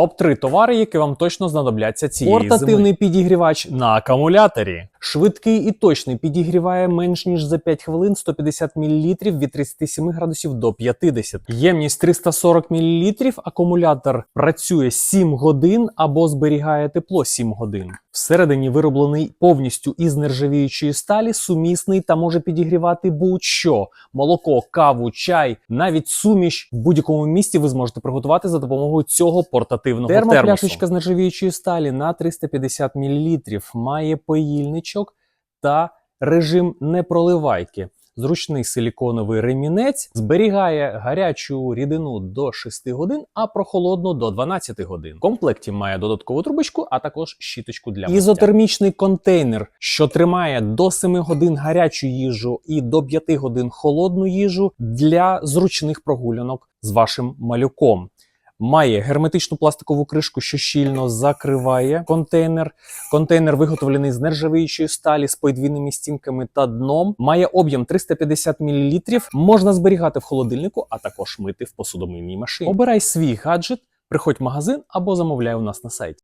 Топ 3 товари, які вам точно знадобляться цієї Портативний зими. підігрівач на акумуляторі. Швидкий і точний підігріває менш ніж за 5 хвилин 150 мл від 37 градусів до 50. Ємність 340 мл. Акумулятор працює 7 годин або зберігає тепло 7 годин. Всередині вироблений повністю із нержавіючої сталі, сумісний та може підігрівати будь-що: молоко, каву, чай, навіть суміш в будь-якому місці ви зможете приготувати за допомогою цього портативного Термопляшечка термосу. з нержавіючої сталі на 350 мл має поїльничок та режим непроливайки. Зручний силіконовий ремінець зберігає гарячу рідину до 6 годин, а прохолодну до 12 годин. В комплекті має додаткову трубочку, а також щіточку для миття. ізотермічний контейнер, що тримає до 7 годин гарячу їжу і до 5 годин холодну їжу для зручних прогулянок з вашим малюком. Має герметичну пластикову кришку, що щільно закриває контейнер. Контейнер виготовлений з нержавіючої сталі з подвійними стінками та дном. Має об'єм 350 мл. Можна зберігати в холодильнику, а також мити в посудомийній машині. Обирай свій гаджет, приходь в магазин або замовляй у нас на сайті.